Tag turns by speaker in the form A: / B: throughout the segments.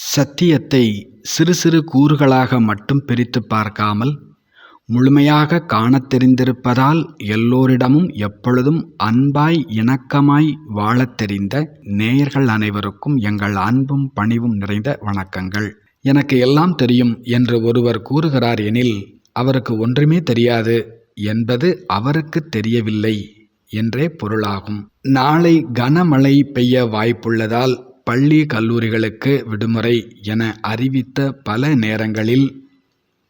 A: சத்தியத்தை சிறு சிறு கூறுகளாக மட்டும் பிரித்துப் பார்க்காமல் முழுமையாக காணத் தெரிந்திருப்பதால் எல்லோரிடமும் எப்பொழுதும் அன்பாய் இணக்கமாய் வாழத் தெரிந்த நேயர்கள் அனைவருக்கும் எங்கள் அன்பும் பணிவும் நிறைந்த வணக்கங்கள். எனக்கு எல்லாம் தெரியும் என்று ஒருவர் கூறுகிறார் எனில் அவருக்கு ஒன்றுமே தெரியாது என்பது அவருக்கு தெரியவில்லை என்றே பொருளாகும். நாளை கனமழை பெய்ய வாய்ப்புள்ளதால் பள்ளி கல்லூரிகளுக்கு விடுமுறை என அறிவித்த பல நேரங்களில்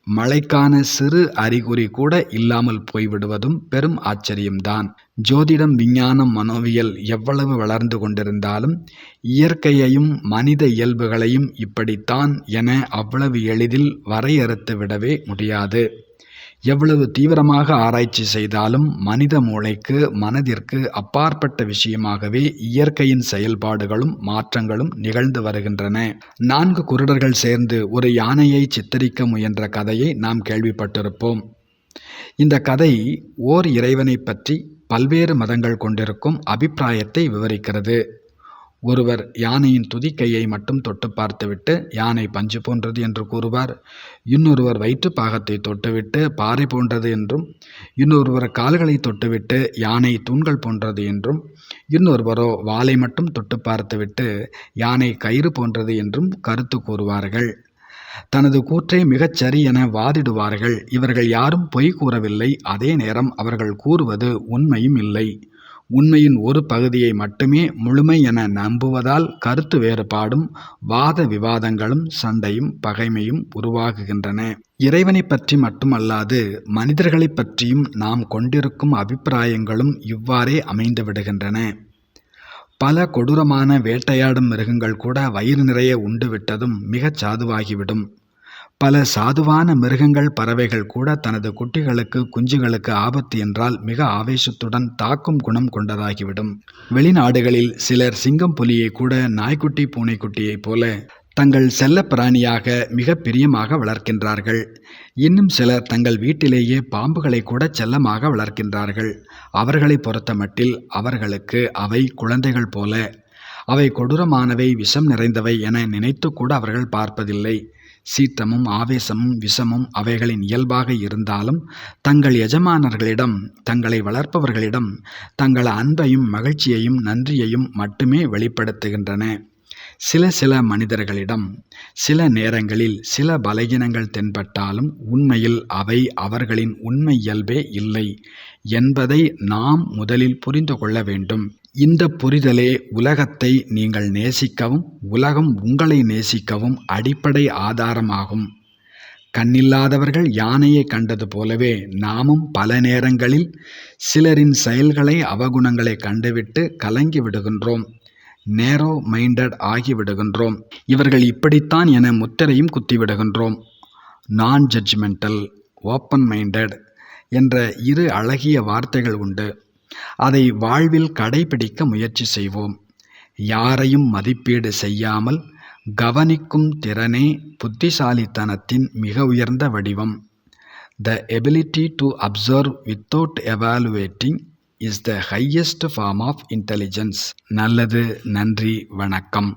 A: மழைக்கான சிறு அறிகுறி கூட இல்லாமல் போய்விடுவதும் பெரும் ஆச்சரியம்தான். ஜோதிடம் விஞ்ஞானம் மனோவியல் எவ்வளவு வளர்ந்து கொண்டிருந்தாலும் இயற்கையையும் மனித இயல்புகளையும் இப்படித்தான் என அவ்வளவு எளிதில் வரையறுத்து விடவே முடியாது. எவ்வளவு தீவிரமாக ஆராய்ச்சி செய்தாலும் மனித மூளைக்கு மனதிற்கு அப்பாற்பட்ட விஷயமாகவே இயற்கையின் செயல்பாடுகளும் மாற்றங்களும் நிகழ்ந்து வருகின்றன. நான்கு குருடர்கள் சேர்ந்து ஒரு யானையை சித்தரிக்க முயன்ற கதையை நாம் கேள்விப்பட்டிருப்போம். இந்த கதை ஓர் இறைவனை பற்றி பல்வேறு மதங்கள் கொண்டிருக்கும் அபிப்பிராயத்தை விவரிக்கிறது. ஒருவர் யானையின் துதிக்கையை மட்டும் தொட்டு பார்த்துவிட்டு யானை பஞ்சு போன்றது என்று கூறுவார். இன்னொருவர் வயிற்று பாகத்தை தொட்டுவிட்டு பாறை போன்றது என்றும் இன்னொருவர் கால்களை தொட்டுவிட்டு யானை தூண்கள் போன்றது என்றும் இன்னொருவரோ வாளை மட்டும் தொட்டு பார்த்துவிட்டு யானை கயிறு போன்றது என்றும் கருத்து கூறுவார்கள். தனது கூற்றை மிகச் சரி என வாதிடுவார்கள். இவர்கள் யாரும் பொய் கூறவில்லை. அதே நேரம் அவர்கள் கூறுவது உண்மையும் இல்லை. உண்மையின் ஒரு பகுதியை மட்டுமே முழுமை என நம்புவதால் கருத்து வேறுபாடும் வாத விவாதங்களும் சண்டையும் பகைமையும் உருவாகுகின்றன. இறைவனை பற்றி மட்டுமல்லாது மனிதர்களை பற்றியும் நாம் கொண்டிருக்கும் அபிப்பிராயங்களும் இவ்வாறே அமைந்து விடுகின்றன. பல கொடூரமான வேட்டையாடும் மிருகங்கள் கூட வயிறு நிறைய உண்டுவிட்டதும் மிகச் சாதுவாகிவிடும். பல சாதுவான மிருகங்கள் பறவைகள் கூட தனது குட்டிகளுக்கு குஞ்சுகளுக்கு ஆபத்து என்றால் மிக ஆவேசத்துடன் தாக்கும் குணம் கொண்டதாகிவிடும். வெளிநாடுகளில் சிலர் சிங்கம் புலியை கூட நாய்க்குட்டி பூனைக்குட்டியைப் போல தங்கள் செல்ல பிராணியாக மிக பிரியமாக வளர்க்கின்றார்கள். இன்னும் சிலர் தங்கள் வீட்டிலேயே பாம்புகளை கூட செல்லமாக வளர்க்கின்றார்கள். அவர்களை பொறுத்தமட்டில் அவர்களுக்கு அவை குழந்தைகள் போல. அவை கொடூரமானவை விஷம் நிறைந்தவை என நினைத்து கூட அவர்கள் பார்ப்பதில்லை. சீற்றமும் ஆவேசமும் விஷமும் அவைகளின் இயல்பாக இருந்தாலும் தங்கள் எஜமானர்களிடம் தங்களை வளர்ப்பவர்களிடம் தங்கள் அன்பையும் மகிழ்ச்சியையும் நன்றியையும் மட்டுமே வெளிப்படுத்துகின்றன. சில சில மனிதர்களிடம் சில நேரங்களில் சில பலகீனங்கள் தென்பட்டாலும் உண்மையில் அவை அவர்களின் உண்மை இயல்பே இல்லை என்பதை நாம் முதலில் புரிந்து கொள்ள வேண்டும். இந்த புரிதலே உலகத்தை நீங்கள் நேசிக்கவும் உலகம் உங்களை நேசிக்கவும் அடிப்படை ஆதாரமாகும். கண்ணில்லாதவர்கள் யானையை கண்டது போலவே நாமும் பல நேரங்களில் சிலரின் செயல்களை அவகுணங்களை கண்டுவிட்டு கலங்கி விடுகின்றோம். நேரோ மைண்டட் ஆகிவிடுகின்றோம். இவர்கள் இப்படித்தான் என முத்திரையும் குத்திவிடுகின்றோம். நான் ஜட்ஜ்மெண்டல் ஓப்பன் மைண்டட் என்ற இரு அழகிய வார்த்தைகள் உண்டு. அதை வாழ்வில் கடைபிடிக்க முயற்சி செய்வோம். யாரையும் மதிப்பீடு செய்யாமல் கவனிக்கும் திறனே புத்திசாலித்தனத்தின் மிக உயர்ந்த வடிவம். The ability to observe without evaluating is the highest form of intelligence நல்லது நன்றி வணக்கம்